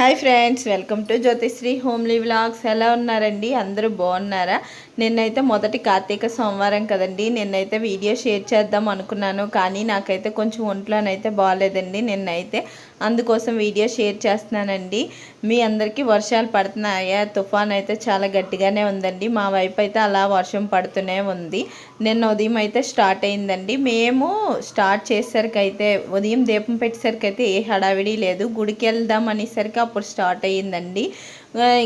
Hi friends welcome to Jyothisri homely vlogs ఎలా ఉన్నారండి? అందరూ బాగున్నారా? నిన్నైతే మొదటి కార్తీక సోమవారం కదండి. నిన్నైతే వీడియో షేర్ చేద్దాం అనుకున్నాను. కానీ నాకైతే కొంచెం ఒంట్లోనైతే బాగాలేదండి నిన్నైతే అందుకోసం వీడియో షేర్ చేస్తున్నానండి. మీ అందరికీ వర్షాలు పడుతున్నాయా? తుఫాన్ అయితే చాలా గట్టిగానే ఉందండి. మా వైపు అయితే అలా వర్షం పడుతూనే ఉంది. నిన్న ఉదయం అయితే స్టార్ట్ అయిందండి. మేము స్టార్ట్ చేసేసరికి అయితే ఉదయం దీపం పెట్టేసరికి అయితే ఏ హడావిడి లేదు. గుడికి వెళ్దాం అనేసరికి అప్పుడు స్టార్ట్ అయ్యిందండి.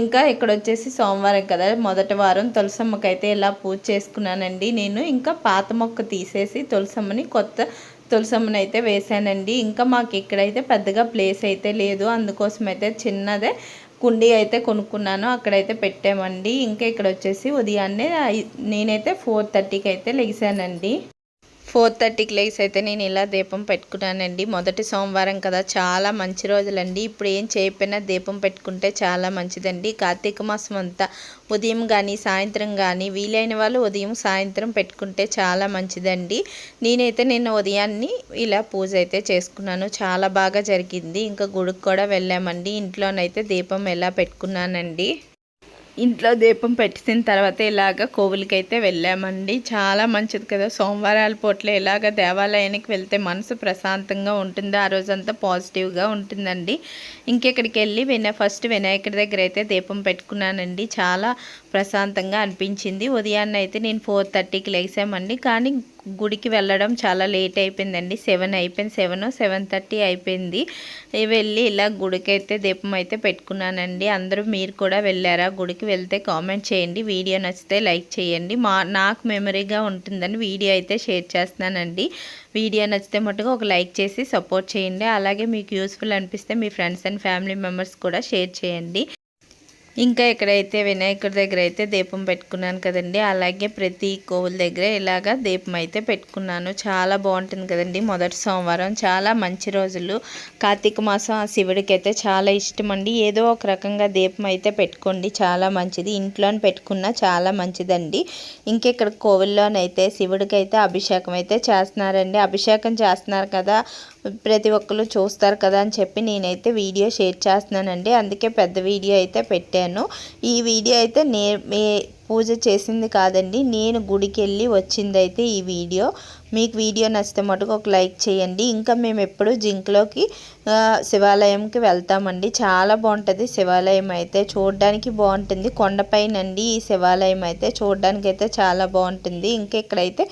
ఇంకా ఇక్కడ వచ్చేసి సోమవారం కదా మొదటి వారం తులసమ్మకి అయితే ఇలా పూజ చేసుకున్నానండి. నేను ఇంకా పాత మొక్క తీసేసి తులసమ్మని కొత్త తులసమ్మని అయితే వేసానండి. ఇంకా మాకు ఇక్కడైతే పెద్దగా ప్లేస్ అయితే లేదు. అందుకోసం అయితే చిన్నదే కుండీ అయితే కొనుక్కున్నాను. అక్కడైతే పెట్టామండి. ఇంకా ఇక్కడ వచ్చేసి ఉదయాన్నే నేనైతే ఫోర్ థర్టీకి అయితే లెగిసానండి ఫోర్ థర్టీకి లేసి అయితే నేను ఇలా దీపం పెట్టుకున్నానండి. మొదటి సోమవారం కదా చాలా మంచి రోజులండి. ఇప్పుడు ఏం చేయకపోయినా దీపం పెట్టుకుంటే చాలా మంచిదండి. కార్తీక మాసం అంతా ఉదయం కానీ సాయంత్రం కానీ వీలైన వాళ్ళు ఉదయం సాయంత్రం పెట్టుకుంటే చాలా మంచిదండి. నేనైతే నిన్న ఉదయాన్ని ఇలా పూజ అయితే చేసుకున్నాను. చాలా బాగా జరిగింది. ఇంకా గుడికి కూడా వెళ్ళామండి. ఇంట్లోనైతే దీపం ఎలా పెట్టుకున్నానండి. ఇంట్లో దీపం పెట్టిన తర్వాత ఇలాగ కోవులకైతే వెళ్ళామండి. చాలా మంచిది కదా. సోమవారాల పూట్ల ఇలాగ దేవాలయానికి వెళ్తే మనసు ప్రశాంతంగా ఉంటుంది? ఆ రోజంతా పాజిటివ్గా ఉంటుందండి. ఇంకెక్కడికి వెళ్ళి విన ఫస్ట్ వినాయకుడి దగ్గర అయితే దీపం పెట్టుకున్నానండి. చాలా ప్రశాంతంగా అనిపించింది. ఉదయాన్నే అయితే నేను ఫోర్ థర్టీకి లేసామండి. కానీ గుడికి వెళ్ళడం చాలా లేట్ అయిపోయిందండి. సెవెన్ అయిపోయింది. సెవెన్ సెవెన్ థర్టీ అయిపోయింది. వెళ్ళి ఇలా గుడికి అయితే దీపం అయితే పెట్టుకున్నానండి. అందరూ మీరు కూడా వెళ్ళారా? గుడికి వెళ్తే కామెంట్ చేయండి. వీడియో నచ్చితే లైక్ చేయండి. మా నాకు మెమరీగా ఉంటుందని వీడియో అయితే షేర్ చేస్తున్నానండి. వీడియో నచ్చితే మటుకు ఒక లైక్ చేసి సపోర్ట్ చేయండి. అలాగే మీకు యూస్ఫుల్ అనిపిస్తే మీ ఫ్రెండ్స్ అండ్ ఫ్యామిలీ మెంబర్స్ కూడా షేర్ చేయండి. ఇంకా ఇక్కడైతే వినాయకుడి దగ్గర అయితే దీపం పెట్టుకున్నాను కదండి అలాగే ప్రతి కోవుల దగ్గర ఇలాగా దీపం అయితే పెట్టుకున్నాను. చాలా బాగుంటుంది కదండి మొదటి సోమవారం. చాలా మంచి రోజులు. కార్తీక మాసం ఆ శివుడికి అయితే చాలా ఇష్టం అండి. ఏదో ఒక రకంగా దీపం అయితే పెట్టుకోండి. చాలా మంచిది. ఇంట్లోనే పెట్టుకున్నా చాలా మంచిదండి. ఇంకా ఇక్కడ కోవిల్లోనైతే శివుడికి అయితే అభిషేకం అయితే చేస్తున్నారండి. అభిషేకం చేస్తున్నారు కదా ప్రతి ఒక్కరు చూస్తారు కదా అని చెప్పి నేనైతే వీడియో షేర్ చేస్తున్నానండి. అందుకే పెద్ద వీడియో అయితే పెట్టాను. ఈ వీడియో అయితే నే పూజ చేసింది కాదండి నేను గుడికి వెళ్ళి వచ్చిందైతే ఈ వీడియో. మీకు వీడియో నచ్చితే మటుకు ఒక లైక్ చేయండి. ఇంకా మేము ఎప్పుడు జింక్లోకి శివాలయంకి వెళ్తామండి. చాలా బాగుంటుంది శివాలయం అయితే. చూడడానికి బాగుంటుంది. కొండపైనండి ఈ శివాలయం అయితే. చూడడానికి అయితే చాలా బాగుంటుంది. ఇంకా ఇక్కడైతే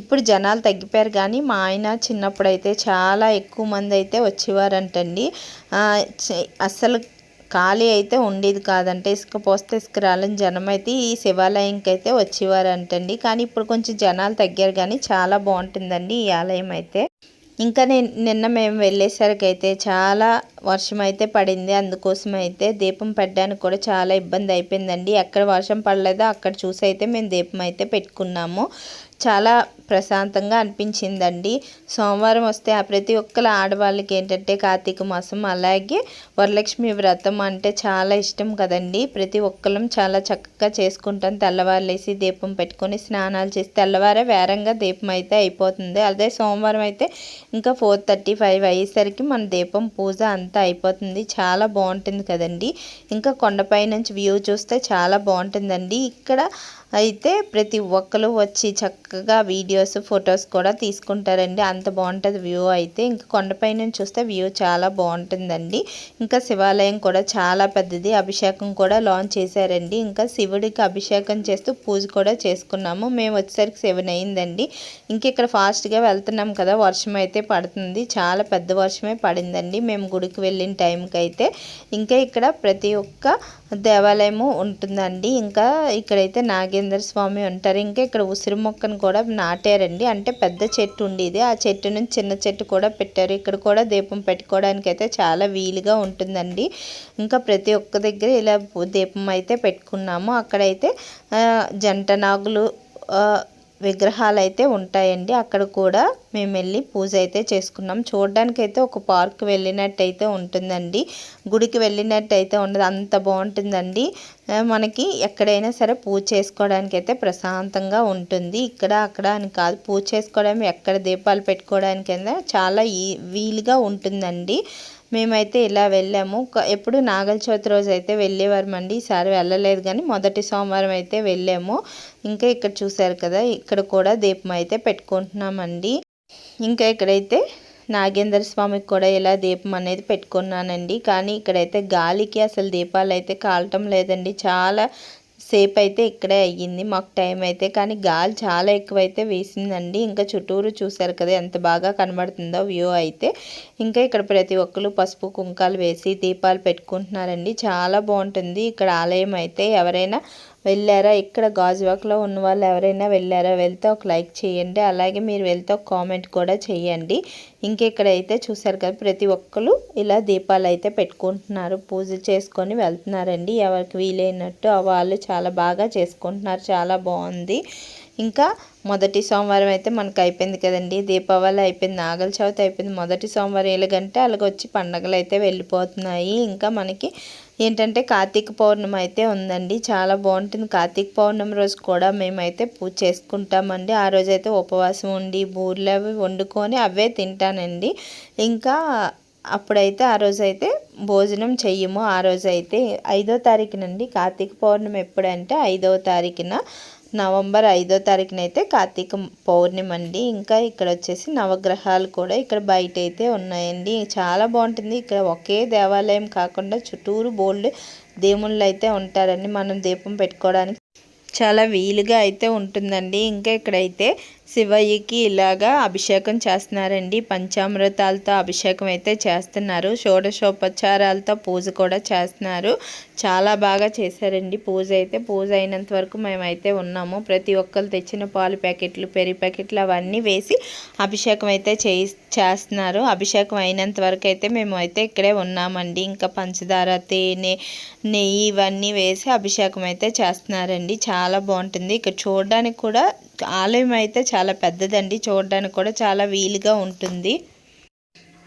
ఇప్పుడు జనాలు తగ్గిపోయారు కానీ మా ఆయన చిన్నప్పుడు అయితే చాలా ఎక్కువ మంది అయితే వచ్చేవారంటండి అసలు ఖాళీ అయితే ఉండేది కాదంటే ఇసుక పోస్తే ఇసుక రాలని జనం అయితే ఈ శివాలయంకి అయితే వచ్చేవారంటండి. కానీ ఇప్పుడు కొంచెం జనాలు తగ్గారు కానీ చాలా బాగుంటుందండి ఈ ఆలయం అయితే. ఇంకా నేను నిన్న మేము వెళ్ళేసరికి అయితే చాలా వర్షం అయితే పడింది. అందుకోసం అయితే దీపం పెట్టడానికి కూడా చాలా ఇబ్బంది అయిపోయిందండి. ఎక్కడ వర్షం పడలేదో అక్కడ చూసి అయితే మేము దీపం అయితే పెట్టుకున్నాము. చాలా ప్రశాంతంగా అనిపించిందండి. సోమవారం వస్తే ఆ ప్రతి ఒక్కరు ఆడవాళ్ళకి ఏంటంటే కార్తీక మాసం అలాగే వరలక్ష్మి వ్రతం అంటే చాలా ఇష్టం కదండి. ప్రతి ఒక్కరం చాలా చక్కగా చేసుకుంటాం. తెల్లవారులేసి దీపం పెట్టుకొని స్నానాలు చేసి తెల్లవారే వేరంగా దీపం అయితే అయిపోతుంది. అదే సోమవారం అయితే ఇంకా ఫోర్ థర్టీ ఫైవ్ అయ్యేసరికి మన దీపం పూజ అంతా అయిపోతుంది. చాలా బాగుంటుంది కదండి. ఇంకా కొండపై నుంచి వ్యూ చూస్తే చాలా బాగుంటుందండి. ఇక్కడ అయితే ప్రతి ఒక్కరు వచ్చి చక్కగా వీడియోస్ ఫొటోస్ కూడా తీసుకుంటారండి. అంత బాగుంటుంది వ్యూ అయితే. ఇంకా కొండపై నుంచి చూస్తే వ్యూ చాలా బాగుంటుందండి. ఇంకా శివాలయం కూడా చాలా పెద్దది. అభిషేకం కూడా లాంచ్ చేశారండి. ఇంకా శివుడికి అభిషేకం చేస్తూ పూజ కూడా చేసుకున్నాము. మేము వచ్చేసరికి సెవెన్ అయిందండి. ఇంక ఇక్కడ ఫాస్ట్గా వెళ్తున్నాం కదా. వర్షం అయితే పడుతుంది. చాలా పెద్ద వర్షమే పడిందండి. మేము గుడికి వెళ్ళిన టైంకి అయితే ఇంకా ఇక్కడ ప్రతి ఒక్క దేవాలయము ఉంటుందండి. ఇంకా ఇక్కడైతే నాగే నాగేంద్ర స్వామి ఉంటారు. ఇంకా ఇక్కడ ఉసిరి మొక్కను కూడా నాటారండి. అంటే పెద్ద చెట్టు ఉండేది ఆ చెట్టు నుంచి చిన్న చెట్టు కూడా పెట్టారు. ఇక్కడ కూడా దీపం పెట్టుకోవడానికి అయితే చాలా వీలుగా ఉంటుందండి. ఇంకా ప్రతి ఒక్క దగ్గర ఇలా దీపం అయితే పెట్టుకున్నాము. అక్కడైతే జంట నాగులు విగ్రహాలు అయితే ఉంటాయండి. అక్కడ కూడా మేము వెళ్ళి పూజ అయితే చేసుకున్నాం. చూడడానికి అయితే ఒక పార్క్ వెళ్ళినట్టయితే ఉంటుందండి. గుడికి వెళ్ళినట్టయితే ఉండదు. అంత బాగుంటుందండి. మనకి ఎక్కడైనా సరే పూజ చేసుకోవడానికి అయితే ప్రశాంతంగా ఉంటుంది. ఇక్కడ అక్కడ అని కాదు. పూజ చేసుకోవడం ఎక్కడ దీపాలు పెట్టుకోవడానికైనా చాలా ఈ వీలుగా ఉంటుందండి. మేమైతే ఇలా వెళ్ళాము. ఎప్పుడు నాగల చవితి రోజు అయితే వెళ్ళేవారమండి. ఈసారి వెళ్ళలేదు కానీ మొదటి సోమవారం అయితే వెళ్ళాము. ఇంకా ఇక్కడ చూశారు కదా ఇక్కడ కూడా దీపం అయితే పెట్టుకుంటున్నామండి. ఇంకా ఇక్కడైతే నాగేంద్ర స్వామికి కూడా ఇలా దీపం అనేది పెట్టుకున్నానండి. కానీ ఇక్కడైతే గాలికి అసలు దీపాలు అయితే కాలటం లేదండి. చాలా సేపు అయితే ఇక్కడే అయ్యింది. మాకు టైం అయితే కానీ గాలి చాలా ఎక్కువైతే వేసిందండి. ఇంకా చుట్టూరు చూశారు కదా ఎంత బాగా కనబడుతుందో వ్యూ అయితే. ఇంకా ఇక్కడ ప్రతి ఒక్కరు పసుపు కుంకాలు వేసి దీపాలు పెట్టుకుంటున్నారండి. చాలా బాగుంటుంది. ఇక్కడ ఆలయం అయితే ఎవరైనా వెళ్ళారా? ఇక్కడ గాజువాక్లో ఉన్న వాళ్ళు ఎవరైనా వెళ్ళారా? వెళ్తే ఒక లైక్ చేయండి. అలాగే మీరు వెళ్తే ఒక కామెంట్ కూడా చేయండి. ఇంకెక్కడైతే చూసారు కదా ప్రతి ఒక్కరు ఇలా దీపాలు అయితే పెట్టుకుంటున్నారు. పూజ చేసుకొని వెళ్తున్నారండి. ఎవరికి వీలైనట్టు వాళ్ళు చాలా బాగా చేసుకుంటున్నారు. చాలా బాగుంది. ఇంకా మొదటి సోమవారం అయితే మనకు అయిపోయింది కదండి. దీపావళి అయిపోయింది. నాగల చవితి అయిపోయింది. మొదటి సోమవారం ఎలాగంటే అలాగొచ్చి పండగలు అయితే వెళ్ళిపోతున్నాయి. ఇంకా మనకి ఏంటంటే కార్తీక పౌర్ణమి అయితే ఉందండి. చాలా బాగుంటుంది. కార్తీక పౌర్ణమి రోజు కూడా మేమైతే పూజ చేసుకుంటామండి. ఆ రోజు అయితే ఉపవాసం ఉండి బూర్లు అవి వండుకొని అవే తింటానండి. ఇంకా అప్పుడైతే ఆ రోజు అయితే భోజనం చెయ్యము. ఆ రోజు అయితే ఐదో తారీఖునండి. కార్తీక పౌర్ణమి ఎప్పుడంటే ఐదవ తారీఖున నవంబర్ ఐదో తారీఖున అయితే కార్తీక పౌర్ణమి అండి. ఇంకా ఇక్కడ వచ్చేసి నవగ్రహాలు కూడా ఇక్కడ బయట అయితే ఉన్నాయండి. చాలా బాగుంటుంది. ఇక్కడ ఒకే దేవాలయం కాకుండా చుట్టూరు బోల్డ్ దేవుళ్ళు అయితే ఉంటారండి. మనం దీపం పెట్టుకోవడానికి చాలా వీలుగా అయితే ఉంటుందండి. ఇంకా ఇక్కడైతే శివయ్యకి ఇలాగా అభిషేకం చేస్తున్నారండి. పంచామృతాలతో అభిషేకం అయితే చేస్తున్నారు. షోడశోపచారాలతో పూజ కూడా చేస్తున్నారు. చాలా బాగా చేశారండి. పూజ అయితే పూజ అయినంత వరకు మేమైతే ఉన్నాము. ప్రతి ఒక్కరు తెచ్చిన పాలు ప్యాకెట్లు పెరి ప్యాకెట్లు అవన్నీ వేసి అభిషేకం అయితే చేయి చేస్తున్నారు. అభిషేకం అయినంత వరకు అయితే మేము అయితే ఇక్కడే ఉన్నామండి. ఇంకా పంచదార తేనె నెయ్యి ఇవన్నీ వేసి అభిషేకం అయితే చేస్తున్నారండి. చాలా బాగుంటుంది. ఇక్కడ చూడడానికి కూడా ఆలయం అయితే చాలా పెద్దదండి. చూడడానికి కూడా చాలా వీలుగా ఉంటుంది.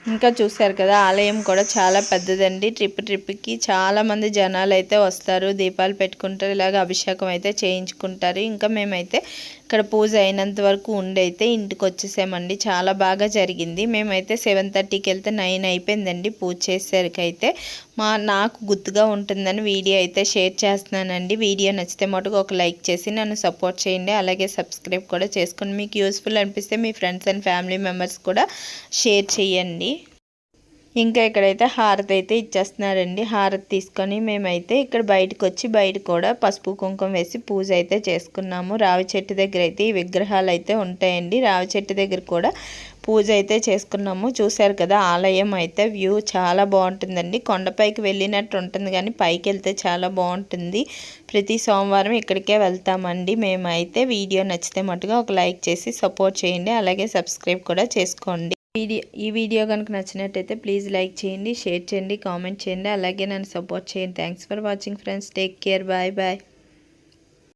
ఇంకా చూశారు కదా ఆలయం కూడా చాలా పెద్దదండి. ట్రిప్ ట్రిప్కి చాలామంది జనాలు అయితే వస్తారు. దీపాలు పెట్టుకుంటారు ఇలాగ అభిషేకం అయితే చేయించుకుంటారు. ఇంకా మేమైతే ఇక్కడ పూజ అయినంత వరకు ఉండి అయితే ఇంటికి వచ్చేసామండి చాలా బాగా జరిగింది. మేమైతే సెవెన్ థర్టీకి వెళ్తే నైన్ అయిపోయిందండి పూజ చేసేసరికైతే. మా నాకు గుర్తుగా ఉంటుందని వీడియో అయితే షేర్ చేస్తున్నానండి. వీడియో నచ్చితే మటుకు ఒక లైక్ చేసి నన్ను సపోర్ట్ చేయండి. అలాగే సబ్స్క్రైబ్ కూడా చేసుకుని మీకు యూస్ఫుల్ అనిపిస్తే మీ ఫ్రెండ్స్ అండ్ ఫ్యామిలీ మెంబర్స్ కూడా షేర్ చేయండి. ఇంకా ఇక్కడైతే హారతి అయితే ఇచ్చేస్తున్నారండి. హారతి తీసుకొని మేమైతే ఇక్కడ బయటకు వచ్చి బయట కూడా పసుపు కుంకుమ వేసి పూజ అయితే చేసుకున్నాము. రావి చెట్టు దగ్గర అయితే ఈ విగ్రహాలు అయితే ఉంటాయండి. రావి చెట్టు దగ్గర కూడా పూజ అయితే చేసుకున్నాము. చూశారు కదా ఆలయం అయితే వ్యూ చాలా బాగుంటుందండి. కొండపైకి వెళ్ళినట్టు ఉంటుంది కానీ పైకి వెళ్తే చాలా బాగుంటుంది. ప్రతి సోమవారం ఇక్కడికే వెళ్తామండి. మేమైతే వీడియో నచ్చితే మటుగా ఒక లైక్ చేసి సపోర్ట్ చేయండి. అలాగే సబ్స్క్రైబ్ కూడా చేసుకోండి. వీడియో ఈ వీడియో కనుక నచ్చినట్టయితే ప్లీజ్ లైక్ చేయండి షేర్ చేయండి కామెంట్ చేయండి అలాగే నన్ను సపోర్ట్ చేయండి. Thanks for watching friends take care bye bye